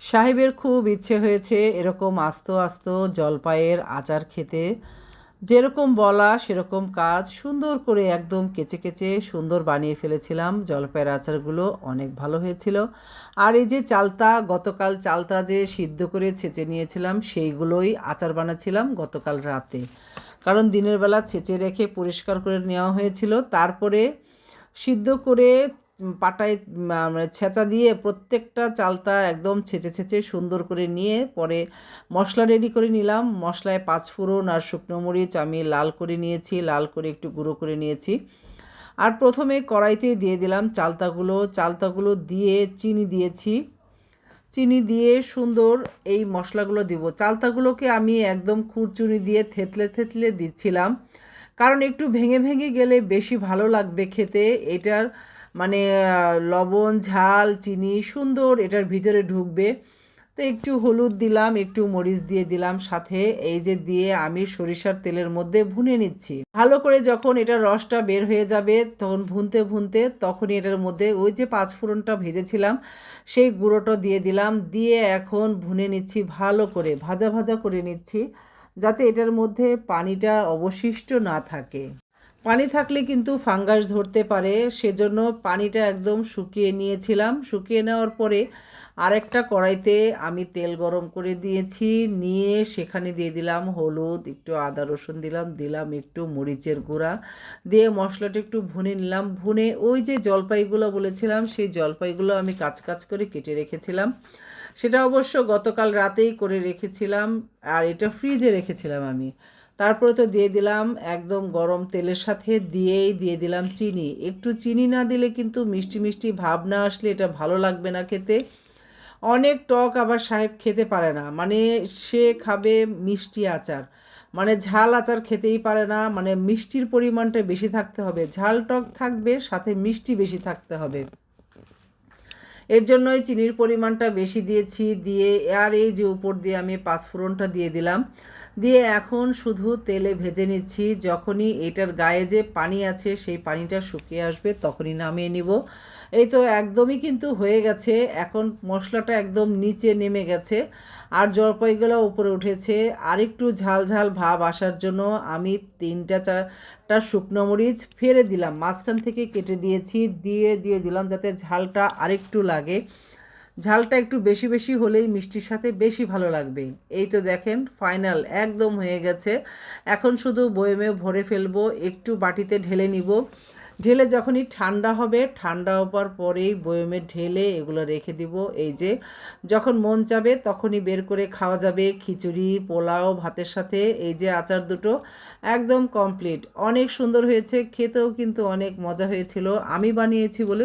সাহেবের খুব ইচ্ছে হয়েছে এরকম আস্ত আস্ত জলপাইয়ের আচার খেতে। যেরকম বলা, সেরকম কাজ। সুন্দর করে একদম কেচে কেচে সুন্দর বানিয়ে ফেলেছিলাম। জলপাইয়ের আচারগুলো অনেক ভালো হয়েছিল। আর এই যে চালতা, গতকাল চালতা যে সিদ্ধ করে ছেঁচে নিয়েছিলাম, সেইগুলোই আচার বানাচ্ছিলাম গতকাল রাতে। কারণ দিনের বেলা ছেঁচে রেখে পরিষ্কার করে নেওয়া হয়েছিল। তারপরে সিদ্ধ করে পাটায় মানে ছেঁচা দিয়ে প্রত্যেকটা চালতা একদম ছেঁচে ছেঁচে সুন্দর করে নিয়ে পরে মশলা রেডি করে নিলাম। মশলায় পাঁচফোড়ন আর শুকনো মরিচ আমি লাল করে নিয়েছি, লাল করে একটু গুঁড়ো করে নিয়েছি। আর প্রথমে কড়াইতে দিয়ে দিলাম চালতাগুলো। চালতাগুলো দিয়ে চিনি দিয়েছি। চিনি দিয়ে সুন্দর এই মশলাগুলো দিব। চালতাগুলোকে আমি একদম খুরচুনি দিয়ে থেতলে থেতলে দিচ্ছিলাম। কারণ একটু ভেঙে ভেঙে গেলে বেশি ভালো লাগবে খেতে। এটার মানে লবণ, ঝাল, চিনি সুন্দর এটার ভিতরে ঢুকবে। তো একটু হলুদ দিলাম, একটু মরিচ দিয়ে দিলাম, সাথে এই যে দিয়ে আমি সরিষার তেলের মধ্যে ভুনে নিচ্ছি। ভালো করে যখন এটার রসটা বের হয়ে যাবে, তখন ভুনতে ভুনতে তখনই এটার মধ্যে ওই যে পাঁচ ফোড়নটা ভেজেছিলাম, সেই গুঁড়োটা দিয়ে দিলাম। দিয়ে এখন ভুনে নিচ্ছি ভালো করে, ভাজা ভাজা করে নিচ্ছি। যাতে এটার মধ্যে পানিটা অবশিষ্ট না থাকে। পানি থাকলে কিন্তু ফাঙ্গাস ধরতে পারে, সেজন্য পানিটা একদম শুকিয়ে নিয়েছিলাম। শুকিয়ে নেওয়ার পরে আরেকটা কড়াইতে আমি তেল গরম করে দিয়েছি, নিয়ে সেখানে দিয়ে দিলাম হলুদ, একটু আদা রসুন দিলাম দিলাম একটু মরিচের গুঁড়া, দিয়ে মশলাটা একটু ভুনে নিলাম। ভুনে ওই যে জলপাইগুলো বলেছিলাম, সেই জলপাইগুলো আমি কাচ কাচ করে কেটে রেখেছিলাম। সেটা অবশ্য গতকাল রাতেই করে রেখেছিলাম, আর এটা ফ্রিজে রেখেছিলাম আমি। তারপরে তো দিয়ে দিলাম একদম গরম তেলের সাথে দিয়েই দিয়ে দিলাম চিনি। একটু চিনি না দিলে কিন্তু মিষ্টি মিষ্টি ভাব না আসলে এটা ভালো লাগবে না খেতে। অনেক টক আবার সাহেব খেতে পারে না। মানে সে খাবে মিষ্টি আচার। মানে ঝাল আচার খেতেই পারে না। মানে মিষ্টির পরিমাণটা বেশি থাকতে হবে। ঝাল টক থাকবে, সাথে মিষ্টি বেশি থাকতে হবে। এর জন্যই চিনির পরিমাণটা বেশি দিয়েছি, দিয়ে আর এই যে উপর দিয়ে আমি পাঁচফোড়নটা দিয়ে দিলাম। দিয়ে এখন শুধু তেলে ভেজে নিচ্ছি, যখনই এটার গায়ে যে পানি আছে সেই পানিটা শুকিয়ে আসবে তখনই নামিয়ে নিব। এই তো একদমই কিন্তু হয়ে গেছে, এখন মশলাটা একদম নিচে নেমে গেছে। আর জলপাইগুলো উপরে উঠেছে, আরেকটু ঝাল ঝাল ভাব আসার জন্য আমি তিনটা চারটা শুকনো মরিচ ফেলে দিলাম। মাঝখান থেকে কেটে দিয়েছি, দিয়ে দিয়ে দিলাম যাতে ঝালটা আরেকটু লাগে। ঝালটা একটু বেশি বেশি হলেই মিষ্টির সাথে বেশি ভালো লাগবে। এই তো দেখেন, ফাইনাল, একদম হয়ে গেছে। এখন শুধু বয়েমে ভরে ফেলব, একটু বাটিতে ঢেলে নিব। ঢেলে যখনই ঠান্ডা হবে, ঠান্ডা হওয়ার পরেই বয়মে ঢেলে এগুলো রেখে দিব। এই যে, যখন মন চাবে তখনই বের করে খাওয়া যাবে। খিচুড়ি, পোলাও, ভাতের সাথে। এই যে আচার দুটো একদম কমপ্লিট অনেক সুন্দর হয়েছে, খেতেও কিন্তু অনেক মজা হয়েছিল। আমি বানিয়েছি বলে